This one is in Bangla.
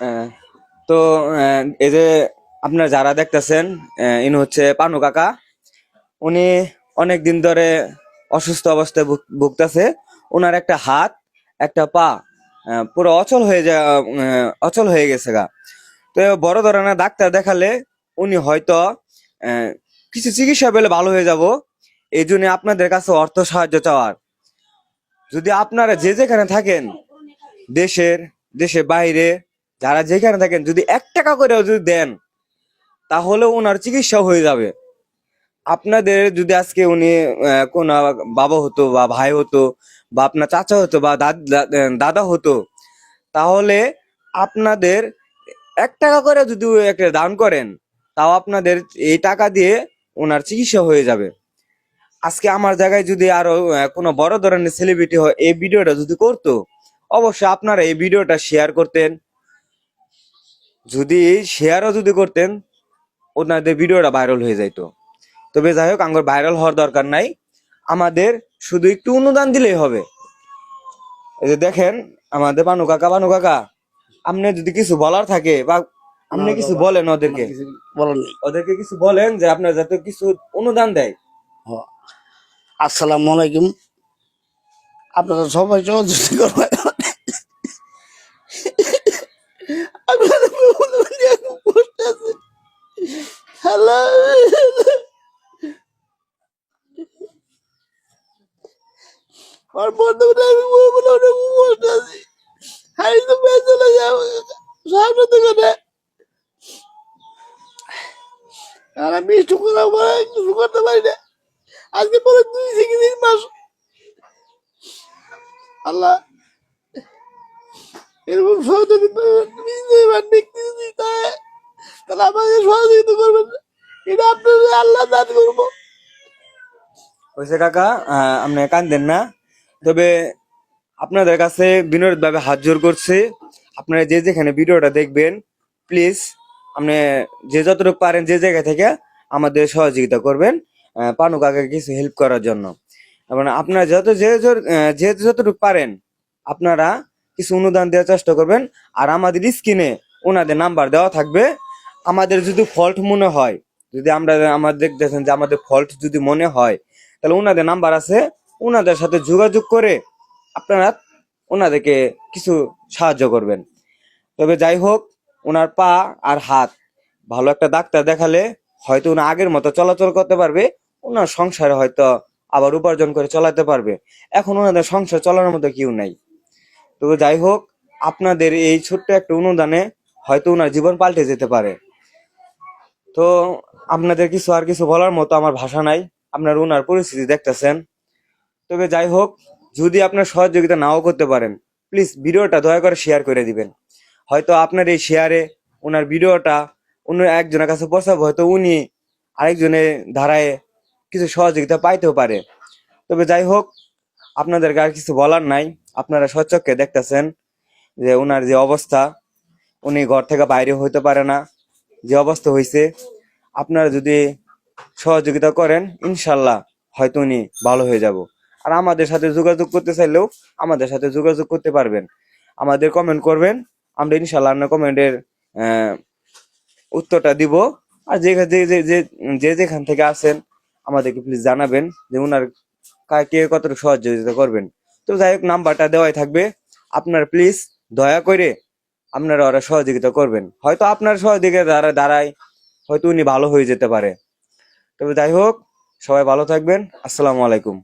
আহ, তো এই যে আপনারা যারা দেখতেছেন ইনি হচ্ছে পানু কাকা। উনি অনেক দিন ধরে অসুস্থ অবস্থায় ভুগ- ভুগতেছে। ওনার একটা হাত একটা পা পুরো অচল হয়ে যা অচল হয়ে গেছে গা। তো বড় ধরনের ডাক্তার দেখালে উনি হয়তো কিছু চিকিৎসা পেলে ভালো হয়ে যাব। এই জন্য আপনাদের কাছে অর্থ সাহায্য চাওয়ার। যদি আপনারা যে যেখানে থাকেন দেশের দেশের বাইরে যারা যেখানে থাকেন, যদি এক টাকা করেও যদি দেন, তাহলে ওনার চিকিৎসা হয়ে যাবে। আপনাদের যদি আজকে উনি কোন বাবা হতো বা ভাই হতো বা আপনার চাচা হতো বা দাদ- হতো, তাহলে আপনাদের এক টাকা করে যদি একটা দান করেন, তাও আপনাদের এই টাকা দিয়ে ওনার চিকিৎসা হয়ে যাবে। আজকে আমার জায়গায় যদি আরও কোনো বড় ধরনের সেলিব্রিটি হয়, এই ভিডিওটা যদি করতো, অবশ্যই আপনারা এই ভিডিওটা শেয়ার করতেন। যদি শেয়ারও যদি করতেন ওনাদের ভিডিওটা ভাইরাল হয়ে যাইতো। তবে যাই হোক আমার ভাইরাল হওয়ার দরকার নাই। আমাদের শুধু একটু অনুদান দিলেই হবে। এই যে দেখেন আমাদের বানু কাকা বানু কাকা আপনি যদি কিছু বলার থাকে বা আপনি কিছু বলেন ওদেরকে। ওদেরকে কিছু বলেন যে আপনার যাতে কিছু অনুদান দেয়। আসসালামু আলাইকুম। আপনারা সবাই সহযোগিতা করবেন আপনাদের বন্ধু নিয়ে এখন বসে আছে। হ্যালো আমার বন্ধু আমি বলে অনেক বসে আছি হাই তো পেয়ে চলে যাব সামনে দোকানে আর আমি একটু করা পরে কিছু করতে পারি না। আজকে পরে দুই থেকে তিন মাস। আল্লাহ, এরকম সহযোগিতা ব্যক্তি যদি চায়, তাহলে আমাকে সহযোগিতা করবেন। এটা আপনাদের আল্লাহ দান করব। হয়েছে কাকা আপনি কান্দেন না। তবে আপনাদের কাছে বিনোদ ভাবে হাত জোর করছে। আপনারা যে যেখানে ভিডিওটা দেখবেন প্লিজ আপনি যে যতটুকু পারেন যে জায়গা থেকে আমাদের সহযোগিতা করবেন পানু কাকাকে কিছু হেল্প করার জন্য। এবং আপনারা যত যে যে যতটুকু পারেন, আপনারা কিছু অনুদান দেওয়ার চেষ্টা করবেন। আর আমাদের স্ক্রিনে ওনাদের নাম্বার দেওয়া থাকবে। আমাদের যদি ফল্ট মনে হয়, যদি আমরা আমাদের দেখতেছেন যে আমাদের ফল্ট যদি মনে হয়, তাহলে ওনাদের নাম্বার আছে। ওনাদের সাথে যোগাযোগ করে আপনারা ওনাদেরকে কিছু সাহায্য করবেন। তবে যাই হোক ওনার পা আর হাত ভালো একটা ডাক্তার দেখালে হয়তো উনি আগের মতো চলাচল করতে পারবে ওনার সংসারে হয়তো আবার উপার্জন করে চালাতে পারবে। এখন ওনাদের সংসার চলানোর মতো কেউ নাই। তবে যাই হোক, আপনাদের এই ছোট্ট একটা অনুদানে হয়তো ওনার জীবন পাল্টে যেতে পারে। তো আপনাদের কিছু আর কিছু বলার মতো আমার ভাষা নাই। আপনার ওনার পরিস্থিতি দেখতেছেন। তবে যাই হোক, যদি আপনার সহযোগিতা নাও করতে পারেন প্লিজ ভিডিওটা দয়া করে শেয়ার করে দিবেন। হয়তো আপনার এই শেয়ারে ওনার ভিডিওটা অন্য একজনের কাছে পৌঁছাবে, হয়তো উনি আরেকজনের ধারায় কিছু সহযোগিতা পাইতেও পারে। তবে যাই হোক, আপনাদেরকে আর কিছু বলার নাই। আপনারা স্বচক্ষে দেখতেছেন যে ওনার যে অবস্থা, উনি ঘর থেকে বাইরে হইতে পারে না, যে অবস্থা হয়েছে আপনারা যদি সহযোগিতা করেন, ইনশাল্লাহ হয়তো উনি ভালো হয়ে যাব। আর আমাদের সাথে যোগাযোগ করতে চাইলেও আমাদের সাথে যোগাযোগ করতে পারবেন। আমাদের কমেন্ট করবেন, আমরা ইনশাল্লাহ আপনার কমেন্টের উত্তরটা দিব। আর যে যে যেখান থেকে আসেন আমাদেরকে প্লিজ জানাবেন যে ওনার কা- কে কতটুকু সহযোগিতা করবেন। তো যাই হোক, নাম্বারটা দেওয়াই থাকবে। আপনারা প্লিজ দয়া করে আপনারা ওরা সহযোগিতা করবেন। হয়তো আপনার সহযোগিতা দ্বারা দ্বারাই হয়তো উনি ভালো হয়ে যেতে পারে। তবে যাই হোক, সবাই ভালো থাকবেন। আসসালামু আলাইকুম।